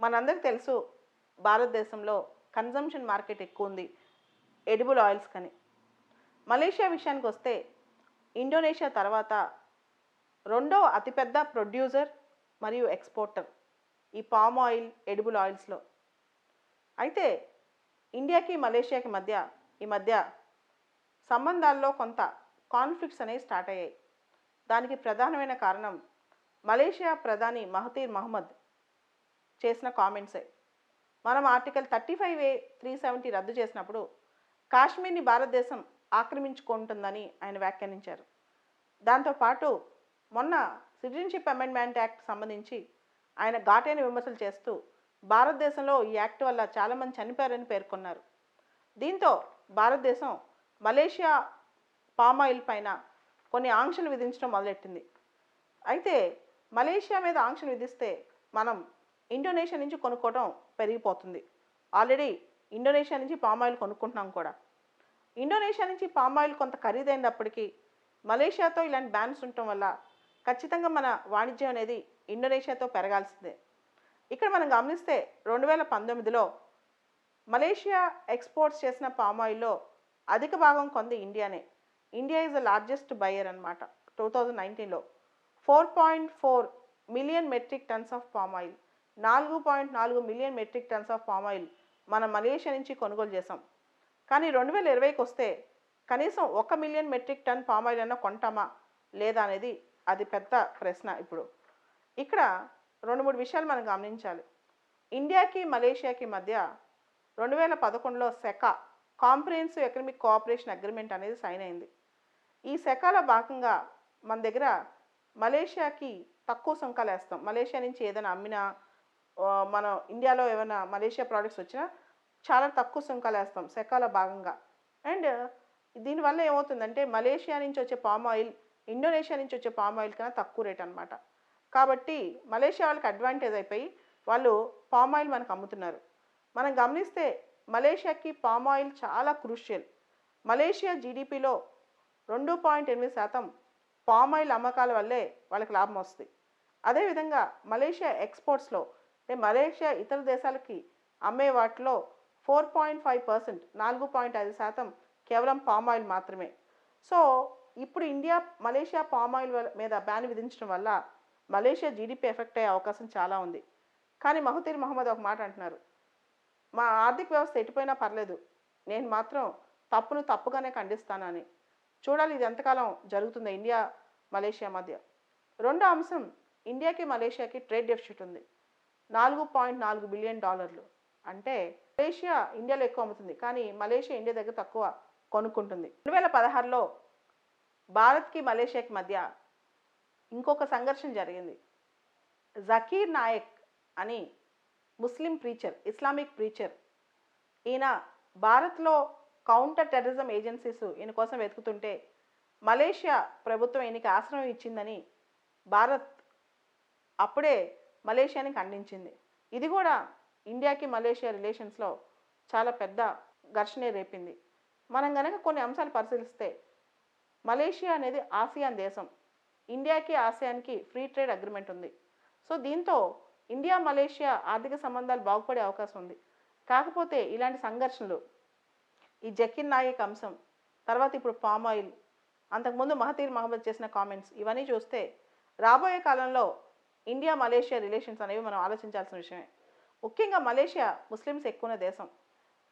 మనందరికి తెలుసు భారతదేశంలో కన్జంప్షన్ మార్కెట్ ఎక్కువ ఉంది ఎడిబుల్ ఆయిల్స్ కని. మలేషియా విషయానికి వస్తే ఇండోనేషియా తర్వాత రెండవ అతిపెద్ద ప్రొడ్యూసర్ మరియు ఎక్స్పోర్టర్ ఈ పామ్ ఆయిల్ ఎడిబుల్ ఆయిల్స్లో అయితే ఇండియాకి మలేషియాకి మధ్య ఈ మధ్య సంబంధాల్లో కొంత కాన్ఫ్లిక్ట్స్ అనేవి స్టార్ట్ అయ్యాయి. దానికి ప్రధానమైన కారణం మలేషియా ప్రధాని మహతీర్ మహమ్మద్ చేసిన కామెంట్సే. మనం article thirty five A three seventy రద్దు చేసినప్పుడు కాశ్మీర్ని భారతదేశం ఆక్రమించుకుంటుందని ఆయన వ్యాఖ్యానించారు. దాంతోపాటు మొన్న సిటిజన్షిప్ అమెండ్మెంట్ యాక్ట్ సంబంధించి ఆయన ఘాటైన విమర్శలు చేస్తూ భారతదేశంలో ఈ యాక్ట్ వల్ల చాలామంది చనిపోయారని పేర్కొన్నారు. దీంతో భారతదేశం మలేషియా పామ్ ఆయిల్ పైన కొన్ని ఆంక్షలు విధించడం మొదలెట్టింది. అయితే మలేషియా మీద ఆంక్షలు విధిస్తే మనం ఇండోనేషియా నుంచి కొనుక్కోవడం పెరిగిపోతుంది. ఆల్రెడీ ఇండోనేషియా నుంచి పామ్ ఆయిల్ కొనుక్కుంటున్నాం కూడా. ఇండోనేషియా నుంచి పామ్ ఆయిల్ కొంత ఖరీదైనప్పటికీ మలేషియాతో ఇలాంటి బ్యాన్స్ ఉండటం వల్ల ఖచ్చితంగా మన వాణిజ్యం అనేది ఇండోనేషియాతో పెరగాల్సిందే. ఇక్కడ మనం గమనిస్తే రెండు వేల పంతొమ్మిదిలో మలేషియా ఎక్స్పోర్ట్స్ చేసిన పామ్ ఆయిల్లో అధిక భాగం కొంది ఇండియానే. India is the largest buyer అనమాట టూ థౌజండ్ నైన్టీన్లో four point four million metric tons of palm oil. నాలుగు పాయింట్ నాలుగు million metric tons of palm oil మనం మలేషియా నుంచి కొనుగోలు చేసాం కానీ రెండు వేల ఇరవైకి వస్తే కనీసం ఒక million metric ton palm oil అయినా కొంటామా? లేదా అనేది అది పెద్ద ప్రశ్న ఇప్పుడు. ఇక్కడ రెండు మూడు విషయాలు మనం గమనించాలి. ఇండియాకి మలేషియాకి మధ్య రెండు వేల పదకొండులో CECA comprehensive economic cooperation agreement అనేది సైన్ అయింది. ఈ సెకాలో భాగంగా మన దగ్గర మలేషియాకి తక్కువ సుంకాలు వేస్తాం. మలేషియా నుంచి ఏదైనా అమ్మినా మన ఇండియాలో ఏమైనా మలేషియా ప్రోడక్ట్స్ వచ్చినా చాలా తక్కువ సుంకాలు వేస్తాం సెకాల భాగంగా. అండ్ దీనివల్ల ఏమవుతుందంటే మలేషియా నుంచి వచ్చే పామ్ ఆయిల్ ఇండోనేషియా నుంచి వచ్చే పామ్ ఆయిల్ కన్నా తక్కువ రేట్ అనమాట కాబట్టి మలేషియా వాళ్ళకి అడ్వాంటేజ్ అయిపోయి వాళ్ళు పామ్ ఆయిల్ మనకు అమ్ముతున్నారు. మనం గమనిస్తే మలేషియాకి పామ్ ఆయిల్ చాలా క్రూషియల్. మలేషియా జీడిపిలో రెండు పాయింట్ ఎనిమిది శాతం పామ్ ఆయిల్ అమ్మకాల వల్లే వాళ్ళకి లాభం వస్తుంది. అదేవిధంగా మలేషియా ఎక్స్పోర్ట్స్లో అంటే మలేషియా ఇతర దేశాలకి అమ్మే వాటిలో ఫోర్ పాయింట్ ఫైవ్ పర్సెంట్ నాలుగు పాయింట్ ఐదు శాతం కేవలం పామ్ ఆయిల్ మాత్రమే. సో ఇప్పుడు ఇండియా మలేషియా పామ్ ఆయిల్ మీద బ్యాన్ విధించడం వల్ల మలేషియా జీడిపి ఎఫెక్ట్ అయ్యే అవకాశం చాలా ఉంది. కానీ మహతీర్ మహమ్మద్ ఒక మాట అంటున్నారు. మా ఆర్థిక వ్యవస్థ ఎటుపోయినా పర్లేదు నేను మాత్రం తప్పును తప్పుగానే ఖండిస్తానని. చూడాలి ఇది ఎంతకాలం జరుగుతుందో ఇండియా మలేషియా మధ్య. రెండో అంశం ఇండియాకి మలేషియాకి ట్రేడ్ డెఫిసిట్ ఉంది. నాలుగు పాయింట్ నాలుగు బిలియన్ డాలర్లు. అంటే మలేషియా ఇండియాలో ఎక్కువ అమ్ముతుంది కానీ మలేషియా ఇండియా దగ్గర తక్కువ కొనుక్కుంటుంది. రెండు వేల పదహారులో భారత్కి మలేషియాకి మధ్య ఇంకొక సంఘర్షణ జరిగింది. జకీర్ నాయక్ అని ముస్లిం ప్రీచర్ ఇస్లామిక్ ప్రీచర్ ఈయన భారత్లో కౌంటర్ టెర్రరిజం ఏజెన్సీస్ ఈయన కోసం వెతుకుతుంటే మలేషియా ప్రభుత్వం ఈయనకి ఆశ్రమం ఇచ్చిందని భారత్ అప్పుడే మలేషియాని ఖండించింది. ఇది కూడా ఇండియాకి మలేషియా రిలేషన్స్లో చాలా పెద్ద ఘర్షణే రేపింది. మనం కనుక కొన్ని అంశాలు పరిశీలిస్తే మలేషియా అనేది ఆసియాన్ దేశం. ఇండియాకి ఆసియాన్కి ఫ్రీ ట్రేడ్ అగ్రిమెంట్ ఉంది. సో దీంతో ఇండియా మలేషియా ఆర్థిక సంబంధాలు బాగుపడే అవకాశం ఉంది. కాకపోతే ఇలాంటి సంఘర్షణలు ఈ జకిన్ నాయక్ అంశం తర్వాత ఇప్పుడు పామ్ ఆయిల్ అంతకుముందు మహతీర్ మహమ్మద్ చేసిన కామెంట్స్ ఇవన్నీ చూస్తే రాబోయే కాలంలో ఇండియా మలేషియా రిలేషన్స్ అనేవి మనం ఆలోచించాల్సిన విషయమే. ముఖ్యంగా మలేషియా ముస్లిమ్స్ ఎక్కువ దేశం.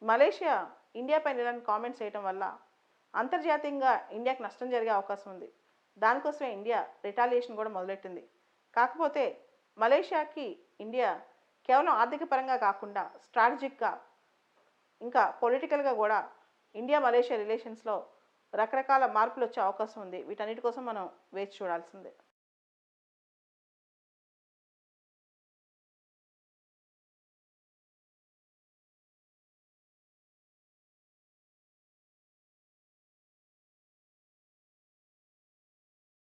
మలేషియా ఇండియా పైన ఇలాంటి కామెంట్స్ చేయడం వల్ల అంతర్జాతీయంగా ఇండియాకి నష్టం జరిగే అవకాశం ఉంది. దానికోసమే ఇండియా రిటాలియేషన్ కూడా మొదలెట్టింది. కాకపోతే మలేషియాకి ఇండియా కేవలం ఆర్థిక పరంగా కాకుండా స్ట్రాటజిక్గా ఇంకా పొలిటికల్గా కూడా ఇండియా మలేషియా రిలేషన్స్లో రకరకాల మార్పులు వచ్చే అవకాశం ఉంది. వీటన్నిటి కోసం మనం వేచి చూడాల్సిందే.